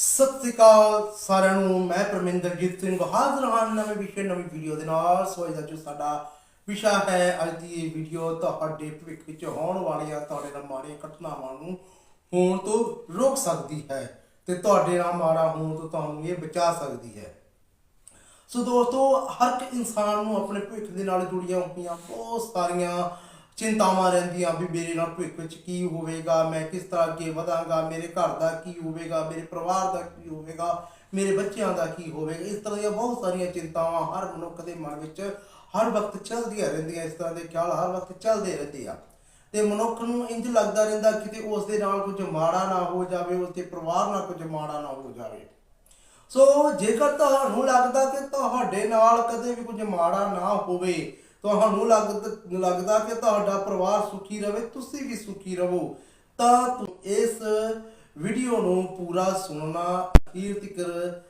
ਸਤਿ ਸ੍ਰੀ ਅਕਾਲ ਸਾਰਿਆਂ ਨੂੰ, ਮੈਂ ਪਰਮਿੰਦਰਜੀਤ ਸਿੰਘ ਹਾਜ਼ਰ ਹਾਂ ਨਵੇਂ ਵਿਸ਼ੇ, ਨਵੀਂ ਵੀਡੀਓ ਦੇ ਨਾਲ। ਸੋ ਅੱਜ ਦਾ ਜੋ ਸਾਡਾ ਵਿਸ਼ਾ ਹੈ, ਅੱਜ ਦੀ ਇਹ ਵੀਡੀਓ ਤੁਹਾਡੇ ਭਵਿੱਖ ਵਿੱਚ ਹੋਣ ਵਾਲੀਆਂ ਤੁਹਾਡੇ ਨਾਲ ਮਾੜੀਆਂ ਘਟਨਾਵਾਂ ਨੂੰ ਹੋਣ ਤੋਂ ਰੋਕ ਸਕਦੀ ਹੈ ਤੇ ਤੁਹਾਡੇ ਨਾਲ ਮਾੜਾ ਹੋਣ ਤੋਂ ਤੁਹਾਨੂੰ ਇਹ ਬਚਾ ਸਕਦੀ ਹੈ। ਸੋ ਦੋਸਤੋ, ਹਰ ਇੱਕ ਇਨਸਾਨ ਨੂੰ ਆਪਣੇ ਭਵਿੱਖ ਦੇ ਨਾਲ ਜੁੜੀਆਂ ਹੋਈਆਂ ਬਹੁਤ ਸਾਰੀਆਂ ਚਿੰਤਾਵਾਂ ਰਹਿੰਦੀਆਂ ਵੀ ਮੇਰੇ ਨਾਲ ਭਵਿੱਖ ਵਿੱਚ ਕੀ ਹੋਵੇਗਾ, ਮੈਂ ਕਿਸ ਤਰ੍ਹਾਂ ਅੱਗੇ ਵਧਾਂਗਾ, ਮੇਰੇ ਘਰ ਦਾ ਕੀ ਹੋਵੇਗਾ, ਮੇਰੇ ਪਰਿਵਾਰ ਦਾ ਕੀ ਹੋਵੇਗਾ, ਮੇਰੇ ਬੱਚਿਆਂ ਦਾ ਕੀ ਹੋਵੇਗਾ, ਇਸ ਤਰ੍ਹਾਂ ਦੀਆਂ ਬਹੁਤ ਸਾਰੀਆਂ ਚਿੰਤਾਵਾਂ ਹਰ ਮਨੁੱਖ ਦੇ ਮਨ ਵਿੱਚ ਹਰ ਵਕਤ ਚੱਲਦੀਆਂ ਰਹਿੰਦੀਆਂ, ਇਸ ਤਰ੍ਹਾਂ ਦੇ ਖਿਆਲ ਹਰ ਵਕਤ ਚੱਲਦੇ ਰਹਿੰਦੇ ਆ। ਤੇ ਮਨੁੱਖ ਨੂੰ ਇੰਜ ਲੱਗਦਾ ਰਹਿੰਦਾ ਕਿਤੇ ਉਸ ਦੇ ਨਾਲ ਕੁਝ ਮਾੜਾ ਨਾ ਹੋ ਜਾਵੇ ਉਸ ਦੇ ਪਰਿਵਾਰ ਨਾਲ ਕੁਝ ਮਾੜਾ ਨਾ ਹੋ ਜਾਵੇ। ਸੋ ਜੇਕਰ ਤੁਹਾਨੂੰ ਲੱਗਦਾ ਕਿ ਤੁਹਾਡੇ ਨਾਲ ਕਦੇ ਵੀ ਕੁਝ ਮਾੜਾ ਨਾ ਹੋਵੇ ਤੁਹਾਨੂੰ ਲੱਗਦਾ ਲੱਗਦਾ ਕਿ ਤੁਹਾਡਾ ਪਰਿਵਾਰ ਸੁਖੀ ਰਵੇ, ਤੁਸੀਂ ਵੀ ਸੁਖੀ ਰਹੋ ਤਾਂ ਇਸ ਵੀਡੀਓ ਨੂੰ ਪੂਰਾ ਸੁਣਨਾ, ਅਖੀਰ ਤੱਕ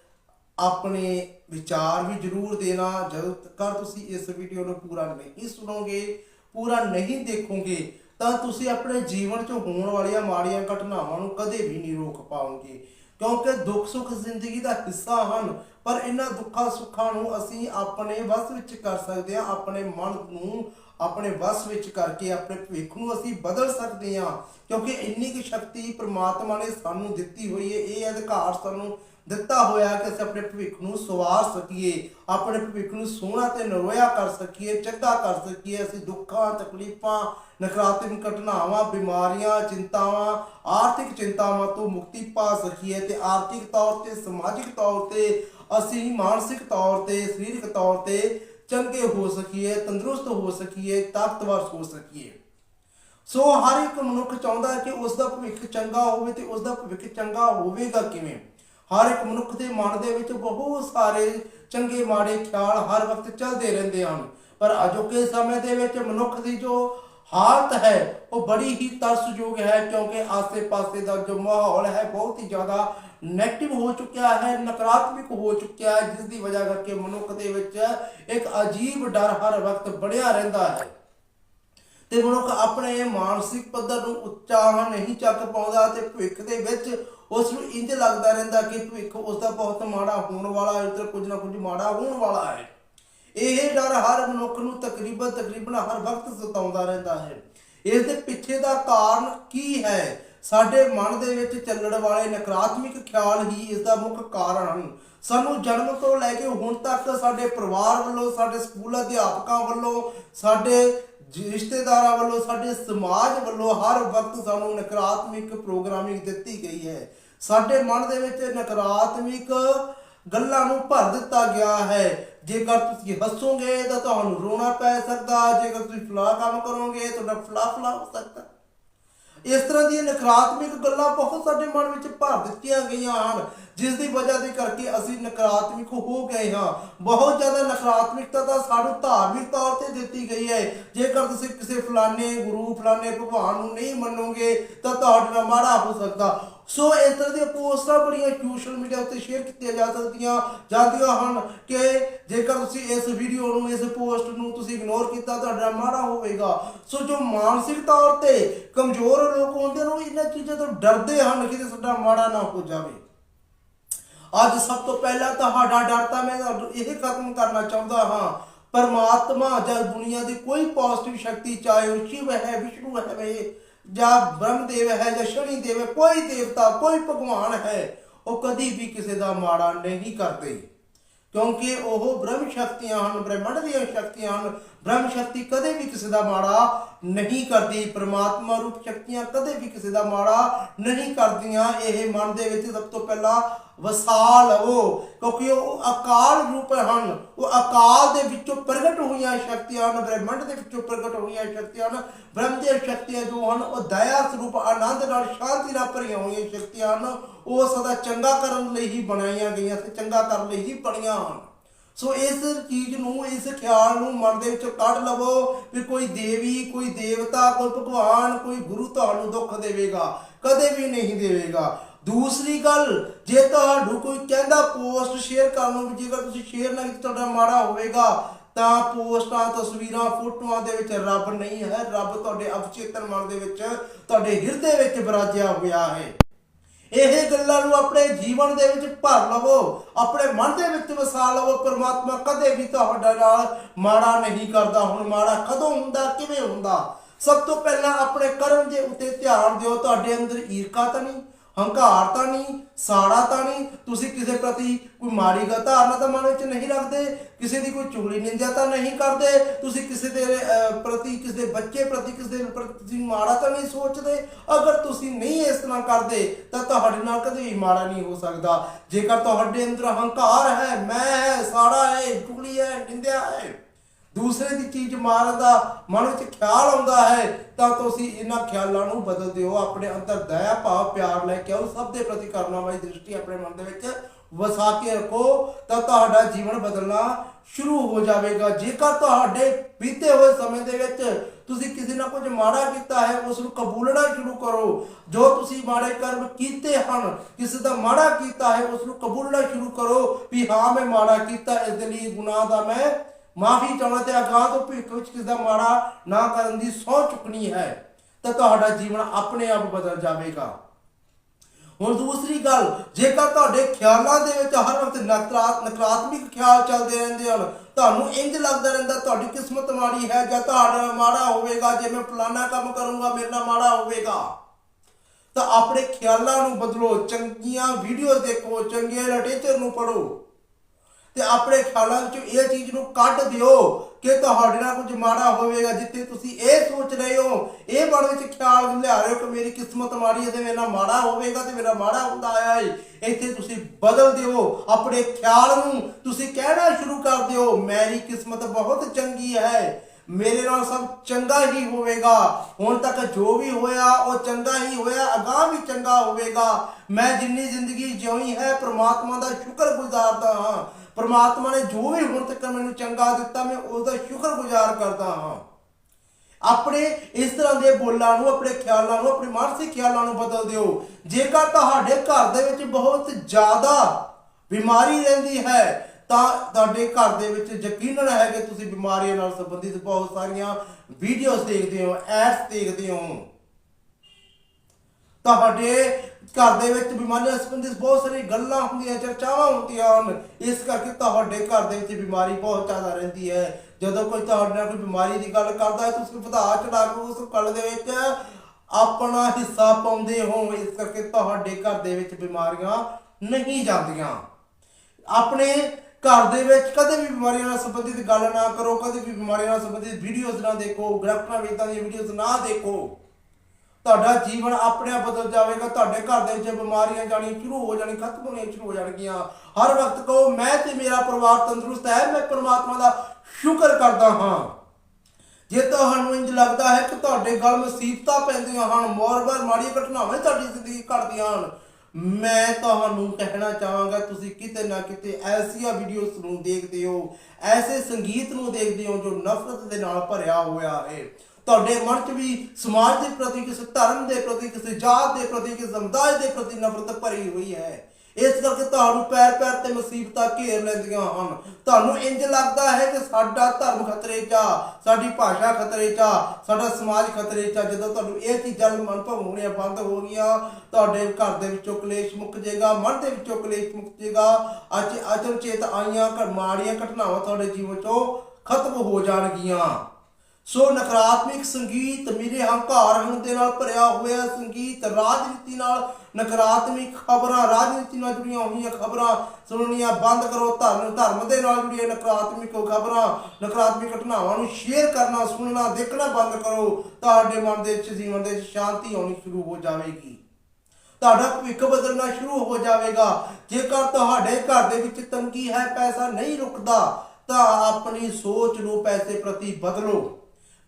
ਆਪਣੇ ਵਿਚਾਰ ਵੀ ਜ਼ਰੂਰ ਦੇਣਾ। ਜਦੋਂ ਤੱਕ ਤੁਸੀਂ ਇਸ ਵੀਡੀਓ ਨੂੰ ਪੂਰਾ ਨਹੀਂ ਸੁਣੋਗੇ, ਪੂਰਾ ਨਹੀਂ ਦੇਖੋਗੇ, ਤਾਂ ਤੁਸੀਂ ਆਪਣੇ ਜੀਵਨ 'ਚ ਹੋਣ ਵਾਲੀਆਂ ਮਾੜੀਆਂ ਘਟਨਾਵਾਂ ਨੂੰ ਕਦੇ ਵੀ ਨਹੀਂ ਰੋਕ ਪਾਓਗੇ। ਕਿਉਂਕਿ ਦੁੱਖ ਸੁੱਖ ਜ਼ਿੰਦਗੀ ਦਾ ਹਿੱਸਾ ਹਨ। ਪਰ ਇਹਨਾਂ ਦੁੱਖਾਂ ਸੁੱਖਾਂ ਨੂੰ ਅਸੀਂ ਆਪਣੇ ਵਸ ਵਿੱਚ ਕਰ ਸਕਦੇ ਹਾਂ, ਆਪਣੇ ਮਨ ਨੂੰ ਆਪਣੇ ਵੱਸ ਵਿੱਚ ਕਰਕੇ, ਆਪਣੇ ਭਵਿੱਖ ਨੂੰ ਅਸੀਂ ਬਦਲ ਸਕਦੇ ਹਾਂ। ਕਿਉਂਕਿ ਇੰਨੀ ਕੁ ਸ਼ਕਤੀ ਪ੍ਰਮਾਤਮਾ ਨੇ ਸਾਨੂੰ ਦਿੱਤੀ ਹੋਈ ਹੈ, ਇਹ ਅਧਿਕਾਰ ਸਾਨੂੰ ਦਿੱਤਾ ਹੋਇਆ ਕਿ ਅਸੀਂ ਆਪਣੇ ਭਵਿੱਖ ਨੂੰ ਸਵਾਰ ਸਕੀਏ, ਆਪਣੇ ਭਵਿੱਖ ਨੂੰ ਸੋਹਣਾ ਤੇ ਨਰੋਇਆ ਕਰ ਸਕੀਏ, ਚੰਗਾ ਕਰ ਸਕੀਏ। ਅਸੀਂ ਦੁੱਖਾਂ, ਤਕਲੀਫਾਂ, ਨਕਾਰਾਤਮਕ ਘਟਨਾਵਾਂ, ਬਿਮਾਰੀਆਂ, ਚਿੰਤਾਵਾਂ ਆਰ ਆਰਥਿਕ ਚਿੰਤਾਵਾਂ ਤੋਂ ਮੁਕਤੀ ਪਾ ਸਕੀਏ ਤੇ ਆਰਥਿਕ ਤੌਰ ਤੇ, ਸਮਾਜਿਕ ਤੌਰ ਤੇ, ਅਸੀਂ ਮਾਨਸਿਕ ਤੌਰ ਤੇ, ਸਰੀਰਕ ਤੌਰ ਤੇ ਚੰਗੇ ਹੋ ਸਕੀਏ, ਤੰਦਰੁਸਤ ਹੋ ਸਕੀਏ, ਤਾਕਤਵਰ ਹੋ ਸਕੀਏ। ਸੋ ਹਰ ਇੱਕ ਮਨੁੱਖ ਚਾਹੁੰਦਾ ਹੈ ਕਿ ਉਸ ਦਾ ਭਵਿੱਖ ਚੰਗਾ ਹੋਵੇ ਤੇ ਉਸ ਦਾ ਭਵਿੱਖ ਚੰਗਾ ਹੋਵੇਗਾ ਕਿਵੇਂ? ਹਰ ਇੱਕ ਮਨੁੱਖ ਦੇ ਮਨ ਦੇ ਵਿੱਚ ਬਹੁਤ ਸਾਰੇ ਚੰਗੇ ਮਾੜੇ ਖਿਆਲ ਹਰ ਵਕਤ ਚੱਲਦੇ ਰਹਿੰਦੇ ਹਨ। ਪਰ ਅਜੋਕੇ ਸਮੇਂ ਦੇ ਵਿੱਚ ਮਨੁੱਖ ਦੀ ਜੋ ਹਾਲਤ ਹੈ, ਉਹ ਬੜੀ ਹੀ ਤਰਸਯੋਗ ਹੈ ਕਿਉਂਕਿ ਆਸੇ-ਪਾਸੇ ਦਾ ਜੋ ਮਾਹੌਲ ਹੈ ਬਹੁਤ ਹੀ ਜ਼ਿਆਦਾ ਨੈਗੇਟਿਵ ਹੋ ਚੁੱਕਿਆ ਹੈ, ਨਕਾਰਾਤਮਕ ਹੋ ਚੁੱਕਿਆ ਹੈ ਜਿਸ ਦੀ ਵਜ੍ਹਾ ਕਰਕੇ ਮਨੁੱਖ ਦੇ ਵਿੱਚ ਇੱਕ ਅਜੀਬ ਡਰ ਹਰ ਵਕਤ ਬਣਿਆ ਰਹਿੰਦਾ ਹੈ। ਤੇ ਮਨੁੱਖ ਆਪਣੇ ਮਾਨਸਿਕ ਪੱਧਰ ਨੂੰ ਉੱਚਾ ਨਹੀਂ ਚੱਕ ਪਾਉਂਦਾ ਤੇ ਭਵਿੱਖ ਦੇ ਵਿੱਚ ਉਸ ਨੂੰ ਇੰਜ ਲੱਗਦਾ ਰਹਿੰਦਾ ਕਿ ਭਵਿੱਖ ਉਸ ਦਾ ਬਹੁਤ ਮਾੜਾ ਹੋਣ ਵਾਲਾ ਹੈ ਤੇ ਕੁਝ ਨਾ ਕੁਝ ਮਾੜਾ ਹੋਣ ਵਾਲਾ ਹੈ। ਇਹ ਡਰ ਹਰ ਮਨੁੱਖ ਨੂੰ ਤਕਰੀਬਨ ਤਕਰੀਬਨ ਹਰ ਵਕਤ ਸਤਾਉਂਦਾ ਰਹਿੰਦਾ ਹੈ। ਇਸ ਦੇ ਪਿੱਛੇ ਦਾ ਕਾਰਨ ਕੀ ਹੈ? ਸਾਡੇ ਮਨ ਦੇ ਵਿੱਚ ਚੱਲਣ ਵਾਲੇ ਨਕਾਰਾਤਮਕ ਖਿਆਲ ਹੀ ਇਸ ਦਾ ਮੁੱਖ ਕਾਰਨ ਹਨ। ਸਾਨੂੰ ਜਨਮ ਤੋਂ ਲੈ ਕੇ ਹੁਣ ਤੱਕ ਸਾਡੇ ਪਰਿਵਾਰ ਵੱਲੋਂ, ਸਾਡੇ ਸਕੂਲ ਅਧਿਆਪਕਾਂ ਵੱਲੋਂ, ਸਾਡੇ ਰਿਸ਼ਤੇਦਾਰਾਂ ਵੱਲੋਂ, ਸਾਡੇ ਸਮਾਜ ਵੱਲੋਂ ਹਰ ਵਕਤ ਸਾਨੂੰ ਨਕਾਰਾਤਮਕ ਪ੍ਰੋਗਰਾਮਿੰਗ ਦਿੱਤੀ ਗਈ ਹੈ। ਸਾਡੇ ਮਨ ਦੇ ਵਿੱਚ ਨਕਾਰਾਤਮਕ ਗੱਲਾਂ ਨੂੰ ਭਰ ਦਿੱਤਾ ਗਿਆ ਹੈ। ਜੇਕਰ ਤੁਸੀਂ ਹੱਸੋਗੇ ਤਾਂ ਤੁਹਾਨੂੰ ਰੋਣਾ ਪੈ ਸਕਦਾ। ਜੇਕਰ ਤੁਸੀਂ ਫਲਾ ਕੰਮ ਕਰੋਗੇ, ਤੁਹਾਡਾ ਫਲਾ ਫਲਾ ਹੋ ਸਕਦਾ। ਇਸ ਤਰ੍ਹਾਂ ਦੀਆਂ ਨਕਾਰਾਤਮਕ ਗੱਲਾਂ ਬਹੁਤ ਸਾਡੇ ਮਨ ਵਿੱਚ ਭਰ ਦਿੱਤੀਆਂ ਗਈਆਂ ਹਨ। ਜਿਸ ਦੀ ਵਜ੍ਹਾ ਦੇ ਕਰਕੇ ਅਸੀਂ ਨਕਾਰਾਤਮਕ ਹੋ ਗਏ ਹਾਂ। ਬਹੁਤ ਜ਼ਿਆਦਾ ਨਕਾਰਾਤਮਕਤਾ ਤਾਂ ਸਾਨੂੰ ਧਾਰਮਿਕ ਤੌਰ ਤੇ ਦਿੱਤੀ ਗਈ ਹੈ। ਜੇਕਰ ਤੁਸੀਂ ਕਿਸੇ ਫਲਾਣੇ ਗੁਰੂ, ਫਲਾਣੇ ਭਗਵਾਨ ਨੂੰ ਨਹੀਂ ਮੰਨੋਗੇ, ਤਾਂ ਤੁਹਾਡੇ ਨਾਲ ਮਾੜਾ ਹੋ ਸਕਦਾ। ਸੋ ਇਸ ਤਰ੍ਹਾਂ ਦੀਆਂ ਪੋਸਟਾਂ ਬੜੀਆਂ ਸੋਸ਼ਲ ਮੀਡੀਆ ਉੱਤੇ ਸ਼ੇਅਰ ਕੀਤੀਆਂ ਜਾ ਸਕਦੀਆਂ, ਜਾਂਦੀਆਂ ਹਨ ਕਿ ਜੇਕਰ ਤੁਸੀਂ ਇਸ ਵੀਡੀਓ ਨੂੰ, ਇਸ ਪੋਸਟ ਨੂੰ ਤੁਸੀਂ ਇਗਨੋਰ ਕੀਤਾ, ਤੁਹਾਡਾ ਮਾੜਾ ਹੋਵੇਗਾ। ਸੋ ਜੋ ਮਾਨਸਿਕ ਤੌਰ ਤੇ ਕਮਜ਼ੋਰ ਲੋਕ ਹੁੰਦੇ ਨੇ, ਉਹ ਇਹਨਾਂ ਚੀਜ਼ਾਂ ਤੋਂ ਡਰਦੇ ਹਨ ਕਿ ਸਾਡਾ ਮਾੜਾ ਨਾ ਹੋ ਜਾਵੇ। ਅੱਜ ਸਭ ਤੋਂ ਪਹਿਲਾਂ ਤੁਹਾਡਾ ਡਰ ਤਾਂ ਮੈਂ ਤੁਹਾਨੂੰ ਇਹ ਖਤਮ ਕਰਨਾ ਚਾਹੁੰਦਾ ਹਾਂ। ਪਰਮਾਤਮਾ ਜਾਂ ਦੁਨੀਆ ਦੀ ਕੋਈ ਪੋਜ਼ਿਟਿਵ ਸ਼ਕਤੀ, ਚਾਹੇ ਉਹ ਸ਼ਿਵ ਹੈ, ਵਿਸ਼ਨੂੰ ਹੈ ਵੇ ਜਾਂ ਬ੍ਰਹਮਦੇਵ ਹੈ ਜਾਂ ਸ਼ਨੀ ਦੇਵ ਹੈ, ਕੋਈ ਦੇਵਤਾ, ਕੋਈ ਭਗਵਾਨ ਹੈ, ਉਹ ਕਦੀ ਵੀ ਕਿਸੇ ਦਾ ਮਾੜਾ ਨਹੀਂ ਕਰਦੇ। ਕਿਉਂਕਿ ਉਹ ਬ੍ਰਹਮ ਸ਼ਕਤੀਆਂ ਹਨ, ਬ੍ਰਹਮੰਡ ਦੀਆਂ ਸ਼ਕਤੀਆਂ ਹਨ ਬ੍ਰਹਮ ਸ਼ਕਤੀ ਕਦੇ ਵੀ ਕਿਸੇ ਦਾ ਮਾੜਾ ਨਹੀਂ ਕਰਦੀ, ਪ੍ਰਮਾਤਮਾ ਰੂਪ ਸ਼ਕਤੀਆਂ ਕਦੇ ਵੀ ਕਿਸੇ ਦਾ ਮਾੜਾ ਨਹੀਂ ਕਰਦੀਆਂ। ਇਹ ਮਨ ਦੇ ਵਿੱਚ ਸਭ ਤੋਂ ਪਹਿਲਾਂ ਵਸਾ ਲਵੋ ਕਿਉਂਕਿ ਉਹ ਅਕਾਲ ਰੂਪ ਹਨ। ਉਹ ਅਕਾਲ ਦੇ ਵਿੱਚੋਂ ਪ੍ਰਗਟ ਹੋਈਆਂ ਸ਼ਕਤੀਆਂ ਹਨ, ਬ੍ਰਹਮੰਡ ਦੇ ਵਿੱਚੋਂ ਪ੍ਰਗਟ ਹੋਈਆਂ ਸ਼ਕਤੀਆਂ ਹਨ। ਬ੍ਰਹਮ ਦੀਆਂ ਸ਼ਕਤੀਆਂ ਜੋ ਹਨ, ਉਹ ਦਇਆ ਸਰੂਪ, ਆਨੰਦ ਨਾਲ, ਸ਼ਾਂਤੀ ਨਾਲ ਭਰੀਆਂ ਹੋਈਆਂ ਸ਼ਕਤੀਆਂ ਹਨ। ਉਹ ਸਦਾ ਚੰਗਾ ਕਰਨ ਲਈ ਹੀ ਬਣਾਈਆਂ ਗਈਆਂ ਤੇ ਚੰਗਾ ਕਰਨ ਲਈ ਹੀ ਬਣੀਆਂ ਹਨ। ਸੋ ਇਸ ਚੀਜ਼ ਨੂੰ, ਇਸ ਖਿਆਲ ਨੂੰ ਮਨ ਦੇ ਵਿੱਚੋਂ ਕੱਢ ਲਵੋ ਵੀ ਕੋਈ ਦੇਵੀ, ਕੋਈ ਦੇਵਤਾ, ਕੋਈ ਭਗਵਾਨ, ਕੋਈ ਗੁਰੂ ਤੁਹਾਨੂੰ ਦੁੱਖ ਦੇਵੇਗਾ, ਕਦੇ ਵੀ ਨਹੀਂ ਦੇਵੇਗਾ। ਦੂਸਰੀ ਗੱਲ, ਜੇ ਤੁਹਾਨੂੰ ਕੋਈ ਕਹਿੰਦਾ ਪੋਸਟ ਸ਼ੇਅਰ ਕਰਨ ਨੂੰ ਵੀ ਜੇਕਰ ਤੁਸੀਂ ਸ਼ੇਅਰ ਨਾ ਕੀਤਾ, ਤੁਹਾਡਾ ਮਾੜਾ ਹੋਵੇਗਾ, ਤਾਂ ਪੋਸਟਾਂ, ਤਸਵੀਰਾਂ, ਫੋਟੋਆਂ ਦੇ ਵਿੱਚ ਰੱਬ ਨਹੀਂ ਹੈ। ਰੱਬ ਤੁਹਾਡੇ ਅਵਚੇਤਨ ਮਨ ਦੇ ਵਿੱਚ, ਤੁਹਾਡੇ ਹਿਰਦੇ ਵਿੱਚ ਵਿਰਾਜਿਆ ਹੋਇਆ ਹੈ। ਇਹ ਗੱਲਾਂ ਨੂੰ ਆਪਣੇ ਜੀਵਨ ਦੇ ਵਿੱਚ ਭਰ ਲਵੋ, ਆਪਣੇ ਮਨ ਦੇ ਵਿੱਚ ਵਸਾ ਲਵੋ, ਪਰਮਾਤਮਾ ਕਦੇ ਵੀ ਤੁਹਾਡੇ ਨਾਲ ਮਾੜਾ ਨਹੀਂ ਕਰਦਾ। ਹੁਣ ਮਾੜਾ ਕਦੋਂ ਹੁੰਦਾ, ਕਿਵੇਂ ਹੁੰਦਾ? ਸਭ ਤੋਂ ਪਹਿਲਾਂ ਆਪਣੇ ਕਰਮ ਦੇ ਉੱਤੇ ਧਿਆਨ ਦਿਓ, ਤੁਹਾਡੇ ਅੰਦਰ ਈਰਖਾ ਤਾਂ ਨਹੀਂ ਹੰਕਾਰ ਤਾਂ ਨਹੀਂ, ਸਾੜਾ ਤਾਂ ਨਹੀਂ, ਤੁਸੀਂ ਕਿਸੇ ਪ੍ਰਤੀ ਕੋਈ ਮਾੜੀ ਗਾ ਧਾਰਨਾ ਤਾਂ ਮਨ ਵਿੱਚ ਨਹੀਂ ਰੱਖਦੇ, ਕਿਸੇ ਦੀ ਕੋਈ ਚੁਗਲੀ ਨਿੰਦਿਆ ਤਾਂ ਨਹੀਂ ਕਰਦੇ, ਤੁਸੀਂ ਕਿਸੇ ਦੇ ਪ੍ਰਤੀ, ਕਿਸੇ ਦੇ ਬੱਚੇ ਪ੍ਰਤੀ, ਕਿਸੇ ਦੇ ਪ੍ਰਤੀ ਤੁਸੀਂ ਮਾੜਾ ਤਾਂ ਨਹੀਂ ਸੋਚਦੇ, ਅਗਰ ਤੁਸੀਂ ਨਹੀਂ ਇਸ ਤਰ੍ਹਾਂ ਕਰਦੇ, ਤਾਂ ਤੁਹਾਡੇ ਨਾਲ ਕਦੇ ਵੀ ਮਾੜਾ ਨਹੀਂ ਹੋ ਸਕਦਾ। ਜੇਕਰ ਤੁਹਾਡੇ ਅੰਦਰ ਹੰਕਾਰ ਹੈ, ਮੈਂ ਹੈ, ਸਾੜਾ ਹੈ, ਚੁਗਲੀ ਹੈ, ਨਿੰਦਿਆ ਹੈ ਦੂਸਰੇ ਦੀ ਚੀਜ਼ ਮਾਰਨ ਦਾ ਮਨ ਵਿੱਚ ਖਿਆਲ ਆਉਂਦਾ ਹੈ, ਤਾਂ ਤੁਸੀਂ ਇਹਨਾਂ ਖਿਆਲਾਂ ਨੂੰ ਬਦਲ ਦਿਓ ਆਪਣੇ ਅੰਦਰ ਦਇਆ, ਭਾਵ, ਪਿਆਰ ਲੈ ਕੇ ਆਓ। ਸਭ ਦੇ ਪ੍ਰਤੀ ਕਰਨਾ ਵਾਲੀ ਦ੍ਰਿਸ਼ਟੀ ਆਪਣੇ ਮਨ ਦੇ ਵਿੱਚ ਵਸਾ ਕੇ ਰੱਖੋ, ਤਾਂ ਤੁਹਾਡਾ ਜੀਵਨ ਬਦਲਣਾ ਸ਼ੁਰੂ ਹੋ ਜਾਵੇਗਾ। ਜੇਕਰ ਤੁਹਾਡੇ ਬੀਤੇ ਹੋਏ ਸਮੇਂ ਦੇ ਵਿੱਚ ਤੁਸੀਂ ਕਿਸੇ ਨਾਲ ਕੁਝ ਮਾੜਾ ਕੀਤਾ ਹੈ, ਉਸ ਨੂੰ ਕਬੂਲਣਾ ਸ਼ੁਰੂ ਕਰੋ। ਜੋ ਤੁਸੀਂ ਮਾੜੇ ਕਰਮ ਕੀਤੇ ਹਨ, ਕਿਸੇ ਦਾ ਮਾੜਾ ਕੀਤਾ ਹੈ, ਉਸ ਨੂੰ ਕਬੂਲਣਾ ਸ਼ੁਰੂ ਕਰੋ ਵੀ ਹਾਂ, ਮੈਂ ਮਾੜਾ ਕੀਤਾ, ਇਸ ਦੇ ਲਈ ਗੁਨਾਹ ਦਾ ਮੈਂ ਮਾਫੀ ਚਾਹੁੰਦਾ ਤੇ ਅਗਾਹ ਤੋਂ ਭਵਿੱਖ ਵਿੱਚ ਕਿਸੇ ਦਾ ਮਾੜਾ ਨਾ ਕਰਨ ਦੀ ਸਹੁੰ ਚੁੱਕਣੀ ਹੈ, ਤਾਂ ਤੁਹਾਡਾ ਜੀਵਨ ਆਪਣੇ ਆਪ ਬਦਲ ਜਾਵੇਗਾ। ਹੁਣ ਦੂਸਰੀ ਗੱਲ, ਜੇਕਰ ਤੁਹਾਡੇ ਖਿਆਲਾਂ ਦੇ ਵਿੱਚ ਹਰ ਵਕਤ ਨਕਾਰਾਤਮਕ ਖਿਆਲ ਚੱਲਦੇ ਰਹਿੰਦੇ ਹਨ, ਤੁਹਾਨੂੰ ਇੰਜ ਲੱਗਦਾ ਰਹਿੰਦਾ, ਤੁਹਾਡੀ ਕਿਸਮਤ ਮਾੜੀ ਹੈ ਜਾਂ ਤੁਹਾਡਾ ਨਾਲ ਮਾੜਾ ਹੋਵੇਗਾ, ਜੇ ਮੈਂ ਫਲਾਣਾ ਕੰਮ ਕਰੂੰਗਾ, ਮੇਰੇ ਨਾਲ ਮਾੜਾ ਹੋਵੇਗਾ। ਤਾਂ ਆਪਣੇ ਖਿਆਲਾਂ ਨੂੰ ਬਦਲੋ, ਚੰਗੀਆਂ ਵੀਡੀਓ ਦੇਖੋ ਚੰਗੇ ਲਿਟਰੇਚਰ ਨੂੰ ਪੜ੍ਹੋ। ਤੇ ਆਪਣੇ ਖਿਆਲਾਂ ਵਿੱਚੋਂ ਇਹ ਚੀਜ਼ ਨੂੰ ਕੱਢ ਦਿਓ ਕਿ ਤੁਹਾਡੇ ਨਾਲ ਕੁਝ ਮਾੜਾ ਹੋਵੇਗਾ, ਜਿੱਥੇ ਤੁਸੀਂ ਇਹ ਸੋਚ ਰਹੇ ਹੋ, ਇਹ ਮਨ ਵਿੱਚ ਖਿਆਲ ਲਿਆ ਰਹੇ ਹੋ ਕਿ ਮੇਰੀ ਕਿਸਮਤ ਮਾੜੀ ਹੈ ਤੇ ਮੇਰੇ ਮਾੜਾ ਹੋਵੇਗਾ ਤੇ ਮੇਰਾ ਮਾੜਾ ਹੁੰਦਾ ਆਇਆ ਹੈ ਇੱਥੇ ਤੁਸੀਂ ਬਦਲ ਦਿਓ, ਆਪਣੇ ਖਿਆਲ ਨੂੰ ਤੁਸੀਂ ਕਹਿਣਾ ਸ਼ੁਰੂ ਕਰ ਦਿਓ, ਮੇਰੀ ਕਿਸਮਤ ਬਹੁਤ ਚੰਗੀ ਹੈ, ਮੇਰੇ ਨਾਲ ਸਭ ਚੰਗਾ ਹੀ ਹੋਵੇਗਾ। ਹੁਣ ਤੱਕ ਜੋ ਵੀ ਹੋਇਆ, ਉਹ ਚੰਗਾ ਹੀ ਹੋਇਆ, ਅਗਾਹ ਵੀ ਚੰਗਾ ਹੋਵੇਗਾ। ਮੈਂ ਜਿੰਨੀ ਜ਼ਿੰਦਗੀ ਜਿਉਈ ਹੈ, ਪ੍ਰਮਾਤਮਾ ਦਾ ਸ਼ੁਕਰ ਗੁਜ਼ਾਰਦਾ ਹਾਂ। ਪ੍ਰਮਾਤਮਾ ਨੇ ਜੋ ਵੀ ਹੁਣ ਤੱਕ ਮੈਨੂੰ ਚੰਗਾ ਦਿੱਤਾ, ਮੈਂ ਉਹਦਾ ਸ਼ੁਕਰ ਗੁਜ਼ਾਰ ਕਰਦਾ ਹਾਂ। ਆਪਣੇ ਇਸ ਤਰ੍ਹਾਂ ਦੇ ਬੋਲਾਂ ਨੂੰ, ਆਪਣੇ ਖਿਆਲਾਂ ਨੂੰ, ਆਪਣੇ ਮਾਨਸਿਕ ਖਿਆਲਾਂ ਨੂੰ ਬਦਲ ਦਿਓ। ਜੇਕਰ ਤੁਹਾਡੇ ਘਰ ਦੇ ਵਿੱਚ ਬਹੁਤ ਜ਼ਿਆਦਾ ਬਿਮਾਰੀ ਰਹਿੰਦੀ ਹੈ, ਤਾਂ ਤੁਹਾਡੇ ਘਰ ਦੇ ਵਿੱਚ ਯਕੀਨਨ ਹੈ ਕਿ ਤੁਸੀਂ ਬਿਮਾਰੀਆਂ ਨਾਲ ਸੰਬੰਧਿਤ ਬਹੁਤ ਸਾਰੀਆਂ ਵੀਡੀਓਜ਼ ਦੇਖਦੇ ਹੋ ਐਡਸ ਦੇਖਦੇ ਹੋ। ਤੁਹਾਡੇ ਘਰ ਦੇ ਵਿੱਚ ਬਿਮਾਰੀਆਂ ਸੰਬੰਧਿਤ ਬਹੁਤ ਸਾਰੀਆਂ ਗੱਲਾਂ ਹੁੰਦੀਆਂ, ਚਰਚਾਵਾਂ ਹੁੰਦੀਆਂ ਹਨ। ਇਸ ਕਰਕੇ ਤੁਹਾਡੇ ਘਰ ਦੇ ਵਿੱਚ ਬਿਮਾਰੀ ਬਹੁਤ ਜ਼ਿਆਦਾ ਰਹਿੰਦੀ ਹੈ। ਜਦੋਂ ਕੋਈ ਤੁਹਾਡੇ ਨਾਲ ਕੋਈ ਬਿਮਾਰੀ ਦੀ ਗੱਲ ਕਰਦਾ ਹੈ ਤੁਸੀਂ ਵਧਾ ਚੜਾ ਕੇ ਉਸ ਗੱਲ ਦੇ ਵਿੱਚ ਆਪਣਾ ਹਿੱਸਾ ਪਾਉਂਦੇ ਹੋ। ਇਸ ਕਰਕੇ ਤੁਹਾਡੇ ਘਰ ਦੇ ਵਿੱਚ ਬਿਮਾਰੀਆਂ ਨਹੀਂ ਜਾਂਦੀਆਂ। ਆਪਣੇ ਘਰ ਦੇ ਵਿੱਚ ਕਦੇ ਵੀ ਬਿਮਾਰੀਆਂ ਨਾਲ ਸੰਬੰਧਿਤ ਗੱਲ ਨਾ ਕਰੋ, ਕਦੇ ਵੀ ਬਿਮਾਰੀਆਂ ਨਾਲ ਸੰਬੰਧਿਤ ਵੀਡੀਓਜ਼ ਨਾ ਦੇਖੋ ਡਾਕਟਰਾਂ ਵੇਦਾਂ ਦੀਆਂ ਵੀਡੀਓਜ਼ ਨਾ ਦੇਖੋ। ਤੁਹਾਡਾ ਜੀਵਨ ਆਪਣੇ ਆਪ ਬਦਲ ਜਾਵੇਗਾ, ਤੁਹਾਡੇ ਘਰ ਦੇ ਵਿੱਚ ਬਿਮਾਰੀਆਂ ਜਾਣੀ ਸ਼ੁਰੂ ਹੋ ਜਾਣੀ, ਖਤਮ ਹੋਣੀਆਂ ਸ਼ੁਰੂ ਹੋ ਜਾਣਗੀਆਂ। ਹਰ ਵਕਤ ਕਹੋ, ਮੈਂ ਤੇ ਮੇਰਾ ਪਰਿਵਾਰ ਤੰਦਰੁਸਤ ਹੈ, ਮੈਂ ਪ੍ਰਮਾਤਮਾ ਦਾ ਸ਼ੁਕਰ ਕਰਦਾ ਹਾਂ। ਜੇ ਤੁਹਾਨੂੰ ਇੰਜ ਲੱਗਦਾ ਹੈ ਕਿ ਤੁਹਾਡੇ ਗਲ ਮੁਸੀਬਤਾਂ ਪੈਂਦੀਆਂ ਹਨ ਮੋਰਬਰ ਮਾੜੀਆਂ ਘਟਨਾਵਾਂ ਤੁਹਾਡੀ ਜ਼ਿੰਦਗੀ ਘਟਦੀਆਂ ਹਨ, ਮੈਂ ਤੁਹਾਨੂੰ ਕਹਿਣਾ ਚਾਹਾਂਗਾ, ਤੁਸੀਂ ਕਿਤੇ ਨਾ ਕਿਤੇ ਐਸੀਆਂ ਵੀਡੀਓਜ਼ ਨੂੰ ਦੇਖਦੇ ਹੋ, ਐਸੇ ਸੰਗੀਤ ਨੂੰ ਦੇਖਦੇ ਹੋ ਜੋ ਨਫ਼ਰਤ ਦੇ ਨਾਲ ਭਰਿਆ ਹੋਇਆ ਹੈ ਤੁਹਾਡੇ ਮਨ 'ਚ ਵੀ ਸਮਾਜ ਦੇ ਪ੍ਰਤੀ, ਕਿਸੇ ਧਰਮ ਦੇ ਪ੍ਰਤੀ, ਕਿਸੇ ਜਾਤ ਦੇ ਪ੍ਰਤੀ, ਕਿਸੇ ਸਮੁਦਾਇ ਦੇ ਪ੍ਰਤੀ ਨਫ਼ਰਤ ਭਰੀ ਹੋਈ ਹੈ। ਇਸ ਕਰਕੇ ਤੁਹਾਨੂੰ ਪੈਰ ਪੈਰ ਤੇ ਮੁਸੀਬਤਾਂ ਘੇਰ ਲੈਂਦੀਆਂ ਹਨ। ਤੁਹਾਨੂੰ ਇੰਜ ਲੱਗਦਾ ਹੈ ਕਿ ਸਾਡਾ ਧਰਮ ਖਤਰੇ 'ਚ ਆ, ਸਾਡੀ ਭਾਸ਼ਾ ਖਤਰੇ 'ਚ ਆ, ਸਾਡਾ ਸਮਾਜ ਖਤਰੇ 'ਚ ਆ। ਜਦੋਂ ਤੁਹਾਨੂੰ ਇਹ ਚੀਜ਼ਾਂ ਨੂੰ ਹੋਣੀਆਂ ਬੰਦ ਹੋ ਗਈਆਂ, ਤੁਹਾਡੇ ਘਰ ਦੇ ਵਿੱਚੋਂ ਕਲੇਸ਼ ਮੁੱਕ ਜਾਏਗਾ, ਮਨ ਦੇ ਵਿੱਚੋਂ ਕਲੇਸ਼ ਮੁੱਕ ਜਾਏਗਾ। ਅੱਜ ਅਚਨਚੇਤ ਆਈਆਂ ਘ- ਮਾੜੀਆਂ ਘਟਨਾਵਾਂ ਤੁਹਾਡੇ ਜੀਵਨ 'ਚੋਂ ਖਤਮ ਹੋ ਜਾਣਗੀਆਂ। ਸੋ ਨਕਾਰਾਤਮਕ ਸੰਗੀਤ ਮੇਰੇ ਹੰਕਾਰ ਹਨ ਦੇ ਨਾਲ ਭਰਿਆ ਹੋਇਆ ਸੰਗੀਤ, ਰਾਜਨੀਤੀ ਨਾਲ ਨਕਾਰਾਤਮਕ ਖਬਰਾਂ, ਰਾਜਨੀਤੀ ਨਾਲ ਜੁੜੀਆਂ ਹੋਈਆਂ ਖਬਰਾਂ ਸੁਣਨੀਆਂ ਬੰਦ ਕਰੋ, ਧਰਮ ਧਰਮ ਦੇ ਨਾਲ ਜੁੜੀਆਂ ਨਕਾਰਾਤਮਕ ਖਬਰਾਂ, ਨਕਾਰਾਤਮਕ ਘਟਨਾਵਾਂ ਨੂੰ ਸ਼ੇਅਰ ਕਰਨਾ, ਸੁਣਨਾ, ਦੇਖਣਾ ਬੰਦ ਕਰੋ, ਤੁਹਾਡੇ ਮਨ ਦੇ ਵਿੱਚ ਜੀਵਨ ਦੇ ਸ਼ਾਂਤੀ ਆਉਣੀ ਸ਼ੁਰੂ ਹੋ ਜਾਵੇਗੀ। ਤੁਹਾਡਾ ਭਵਿੱਖ ਬਦਲਣਾ ਸ਼ੁਰੂ ਹੋ ਜਾਵੇਗਾ। ਜੇਕਰ ਤੁਹਾਡੇ ਘਰ ਦੇ ਵਿੱਚ ਤੰਗੀ ਹੈ, ਪੈਸਾ ਨਹੀਂ ਰੁਕਦਾ, ਤਾਂ ਆਪਣੀ ਸੋਚ ਨੂੰ ਪੈਸੇ ਪ੍ਰਤੀ ਬਦਲੋ।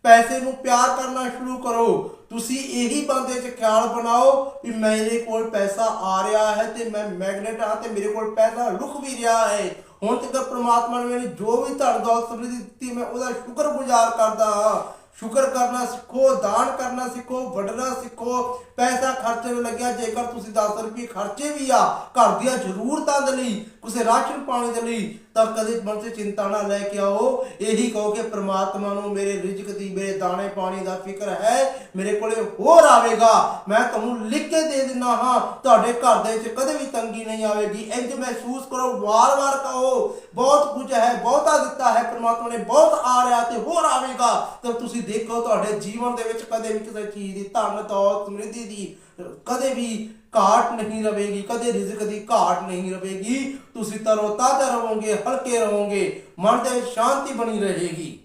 ਪੈਸੇ ਨੂੰ ਪਿਆਰ ਕਰਨਾ ਸ਼ੁਰੂ ਕਰੋ। ਤੁਸੀਂ ਇਹੀ ਬੰਦੇ 'ਚ ਖਿਆਲ ਬਣਾਓ ਕਿ ਮੇਰੇ ਕੋਲ ਪੈਸਾ ਆ ਰਿਹਾ ਹੈ ਤੇ ਮੈਂ ਮੈਗਨੇਟ ਆ ਤੇ ਮੇਰੇ ਕੋਲ ਪੈਸਾ ਰੁਕ ਵੀ ਰਿਹਾ ਹੈ। ਹੁਣ ਤੱਕ ਪ੍ਰਮਾਤਮਾ ਨੇ ਮੈਨੂੰ ਜੋ ਵੀ ਧਨ ਦੌਲਤ ਸਮਰਿੱਧੀ ਦਿੱਤੀ, ਮੈਂ ਉਹਦਾ ਸ਼ੁਕਰਗੁਜ਼ਾਰ ਕਰਦਾ ਹਾਂ। ਸ਼ੁਕਰ ਕਰਨਾ ਸਿੱਖੋ, ਦਾਨ ਕਰਨਾ ਸਿੱਖੋ, ਵੰਡਣਾ ਸਿੱਖੋ। ਪੈਸਾ ਖਰਚਣ ਲੱਗਿਆ, ਜੇਕਰ ਤੁਸੀਂ 10 ਰੁਪਏ ਖਰਚੇ ਵੀ ਆ, ਘਰ ਦੀਆਂ ਜ਼ਰੂਰਤਾਂ ਦੇ ਲਈ, ਕਿਸੇ ਰਾਸ਼ਨ ਪਾਣੀ ਦੇ ਲਈ ਤਾਂ ਕਦੇ ਮਨ 'ਚ ਚਿੰਤਾ ਨਾ ਲੈ ਕੇ ਆਓ। ਇਹੀ ਕਹੋ ਕਿ ਪ੍ਰਮਾਤਮਾ ਨੂੰ ਮੇਰੇ ਰਿਜ਼ਕ ਦੀ, ਮੇਰੇ ਦਾਣੇ ਪਾਣੀ ਦਾ ਫਿਕਰ ਹੈ, ਮੇਰੇ ਕੋਲੇ ਹੋਰ ਆਵੇਗਾ। ਮੈਂ ਤੁਹਾਨੂੰ ਲਿਖ ਕੇ ਦੇ ਦਿੰਦਾ ਹਾਂ, ਤੁਹਾਡੇ ਘਰ ਦੇ ਵਿੱਚ ਕਦੇ ਵੀ ਤੰਗੀ ਨਹੀਂ ਆਵੇਗੀ। ਇੰਜ ਮਹਿਸੂਸ ਕਰੋ, ਵਾਰ-ਵਾਰ ਕਹੋ, ਬਹੁਤ ਕੁਝ ਹੈ, ਬਹੁਤਾ ਦਿੱਤਾ ਹੈ, ਪ੍ਰਮਾਤਮਾ ਨੇ ਬਹੁਤ ਆ ਰਿਹਾ ਤੇ ਹੋਰ ਆਵੇਗਾ। ਤਾਂ ਤੁਸੀਂ ਦੇਖੋ, ਤੁਹਾਡੇ ਜੀਵਨ ਦੇ ਵਿੱਚ ਕਦੇ ਵੀ ਕਿਸੇ ਚੀਜ਼ ਦੀ ਧਨ ਦੌਲਤ ਸਮ੍ਰਿੱਧੀ ਦੀ। ਕਦੇ ਵੀ ਘਾਟ ਨਹੀਂ ਰਵੇਗੀ ਕਦੇ ਰਿਜ਼ਕ ਦੀ ਘਾਟ ਨਹੀਂ ਰਹੇਗੀ। ਤੁਸੀਂ ਤਰੋ ਤਾਜ਼ਾ ਰਹੋਗੇ, ਹਲਕੇ ਰਹੋਗੇ, ਮਨ ਤੇ ਸ਼ਾਂਤੀ ਬਣੀ ਰਹੇਗੀ।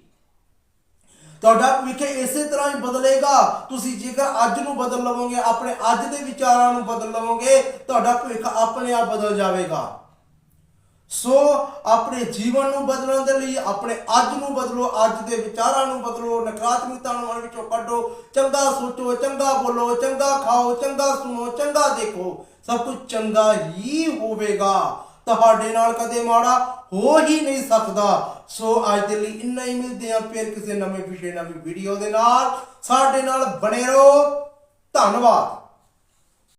ਤੁਹਾਡਾ ਭਵਿੱਖ ਇਸੇ ਤਰ੍ਹਾਂ ਹੀ ਬਦਲੇਗਾ। ਤੁਸੀਂ ਜੇਕਰ ਅੱਜ ਨੂੰ ਬਦਲ ਲਵੋਗੇ, ਆਪਣੇ ਅੱਜ ਦੇ ਵਿਚਾਰਾਂ ਨੂੰ ਬਦਲ ਲਵੋਗੇ, ਤੁਹਾਡਾ ਭਵਿੱਖ ਆਪਣੇ ਆਪ ਬਦਲ ਜਾਵੇਗਾ। ਸੋ ਆਪਣੇ ਜੀਵਨ ਨੂੰ ਬਦਲਣ ਦੇ ਲਈ, ਆਪਣੇ ਅੱਜ ਨੂੰ ਬਦਲੋ, ਅੱਜ ਦੇ ਵਿਚਾਰਾਂ ਨੂੰ ਬਦਲੋ, ਨਕਾਰਾਤਮਕਤਾ ਨੂੰ ਮਨ ਵਿੱਚੋਂ ਕੱਢੋ, ਚੰਗਾ ਸੋਚੋ, ਚੰਗਾ ਬੋਲੋ, ਚੰਗਾ ਖਾਓ, ਚੰਗਾ ਸੁਣੋ, ਚੰਗਾ ਦੇਖੋ, ਸਭ ਕੁਝ ਚੰਗਾ ਹੀ ਹੋਵੇਗਾ। ਤੁਹਾਡੇ ਨਾਲ ਕਦੇ ਮਾੜਾ ਹੋ ਹੀ ਨਹੀਂ ਸਕਦਾ। ਸੋ ਅੱਜ ਦੇ ਲਈ ਇੰਨਾ ਹੀ ਮਿਲਦੇ ਆ ਫਿਰ ਕਿਸੇ ਨਵੇਂ ਵਿਸ਼ੇ, ਨਵੀਂ ਵੀਡੀਓ ਦੇ ਨਾਲ। ਸਾਡੇ ਨਾਲ ਬਣੇ ਰਹੋ। ਧੰਨਵਾਦ।